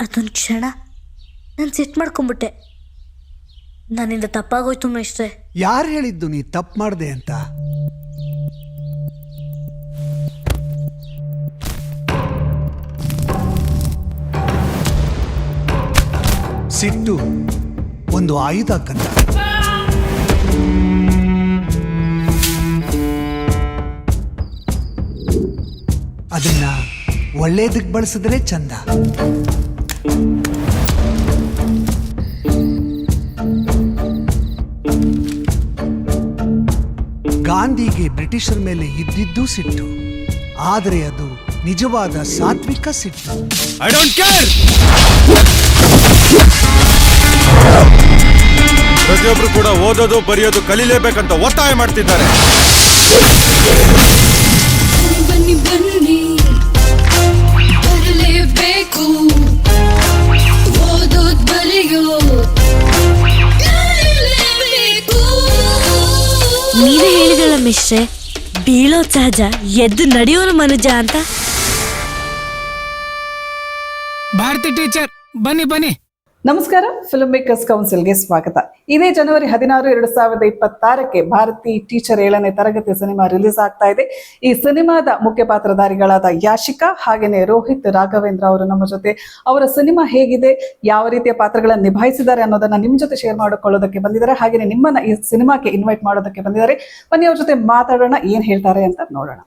ಅದೊಂದು ಕ್ಷಣ ನಾನು ಸೆಟ್ ಮಾಡ್ಕೊಂಬಿಟ್ಟೆ. ನನ್ನಿಂದ ತಪ್ಪಾಗೋಯ್ತು ಮೇಷ್ಟ್ರೆ. ಯಾರು ಹೇಳಿದ್ದು ನೀ ತಪ್ಪು ಮಾಡಿದೆ ಅಂತ? ಸಿಟ್ಟು ಒಂದು ಆಯುಧ ಕಂದ. ಅದನ್ನ ಒಳ್ಳೇದಕ್ಕೆ ಬಳಸಿದ್ರೆ ಚಂದ. ಗಾಂಧಿಗೆ ಬ್ರಿಟಿಷರ ಮೇಲೆ ಇದ್ದಿದ್ದು ಸಿಟ್ಟು ಆದರೆ ಅದು ನಿಜವಾದ ಸಾತ್ವಿಕ ಸಿಟ್ಟು. ಐ ಡೋಂಟ್ ಕೇರ್ ಪ್ರತಿಯೊಬ್ರು ಕೂಡ ಓದೋದು ಬರೆಯೋದು ಕಲಿಲೇಬೇಕಂತ ಒತ್ತಾಯ ಮಾಡ್ತಿದ್ದಾರೆ. ಬನ್ನಿ ಬನ್ನಿ. ಮಿಶ್ರೆ ಬೀಳೋದ್ ಸಹಜ ಎದ್ದು ನಡೆಯೋನು ಮನುಜ ಅಂತ. ಭಾರತಿ ಟೀಚರ್ ಬನ್ನಿ ಬನ್ನಿ. ನಮಸ್ಕಾರ ಫಿಲ್ಮ್ ಮೇಕರ್ಸ್ ಕೌನ್ಸಿಲ್ಗೆ ಸ್ವಾಗತ. ಇದೇ ಜನವರಿ ಹದಿನಾರು, ಎರಡು ಸಾವಿರದ ಇಪ್ಪತ್ತಾರಕ್ಕೆ ಭಾರತಿ ಟೀಚರ್ ಏಳನೇ ತರಗತಿ ಸಿನಿಮಾ ರಿಲೀಸ್ ಆಗ್ತಾ ಇದೆ. ಈ ಸಿನಿಮಾದ ಮುಖ್ಯ ಪಾತ್ರಧಾರಿಗಳಾದ ಯಾಶಿಕಾ ಹಾಗೇನೆ ರೋಹಿತ್ ರಾಘವೇಂದ್ರ ಅವರು ನಮ್ಮ ಜೊತೆ ಅವರ ಸಿನಿಮಾ ಹೇಗಿದೆ, ಯಾವ ರೀತಿಯ ಪಾತ್ರಗಳನ್ನು ನಿಭಾಯಿಸಿದ್ದಾರೆ ಅನ್ನೋದನ್ನ ನಿಮ್ ಜೊತೆ ಶೇರ್ ಮಾಡಿಕೊಳ್ಳೋದಕ್ಕೆ ಬಂದಿದ್ದಾರೆ. ಹಾಗೇನೆ ನಿಮ್ಮನ್ನ ಈ ಸಿನಿಮಾಕ್ಕೆ ಇನ್ವೈಟ್ ಮಾಡೋದಕ್ಕೆ ಬಂದಿದ್ದಾರೆ. ಬನ್ನಿ ಅವ್ರ ಜೊತೆ ಮಾತಾಡೋಣ, ಏನ್ ಹೇಳ್ತಾರೆ ಅಂತ ನೋಡೋಣ.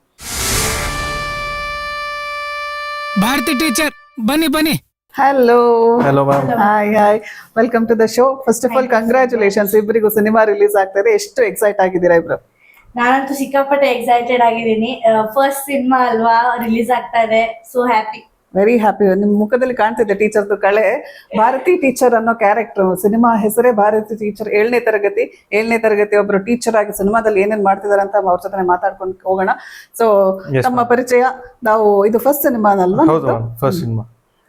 ಭಾರತಿ ಟೀಚರ್, ಬನ್ನಿ ಬನ್ನಿ. Hello hello hi hi welcome to the show first of all congratulations ಇಬ್ಬರಿಗೂ ಸಿನಿಮಾ ರಿಲೀಸ್ ಆಗ್ತಾ ಇದೆ ಎಷ್ಟು ಎಕ್ಸೈಟ್ ಆಗಿದ್ದೀರಾ ಇಬ್ರು? ನಾನಂತೂ ಸಿಕ್ಕಾಪಟ್ಟೆ ಎಕ್ಸೈಟೆಡ್ ಆಗಿದ್ದೀನಿ. ಫಸ್ಟ್ ಸಿನಿಮಾ ಅಲ್ವಾ? ರಿಲೀಸ್ ಆಗ್ತಾ ಇದೆ. ಸೊ ಹ್ಯಾಪಿ ವೆರಿ ಹ್ಯಾಪಿ ನಿಮ್ ಮುಖದಲ್ಲಿ ಕಾಣ್ತಿದೆ ಟೀಚರ್ದು ಕಳೆ. ಭಾರತಿ ಟೀಚರ್ ಅನ್ನೋ ಕ್ಯಾರೆಕ್ಟರ್ ಸಿನಿಮಾ ಹೆಸರೇ ಭಾರತಿ ಟೀಚರ್ ಏಳನೇ ತರಗತಿ ಏಳನೇ ತರಗತಿ ಒಬ್ರು ಟೀಚರ್ ಆಗಿ ಸಿನಿಮಾದಲ್ಲಿ ಏನೇನ್ ಮಾಡ್ತಿದಾರೆ ಅಂತ ಅವ್ರ ಜೊತೆ ಮಾತಾಡ್ಕೊಂಡು ಹೋಗೋಣ. ಸೊ ನಮ್ಮ ತಮ್ಮ ಪರಿಚಯ. ನಾವು ಇದು ಫಸ್ಟ್ ಸಿನಿಮಾ ಅಲ್ವಾ ಫಸ್ಟ್ ಸಿನಿಮಾ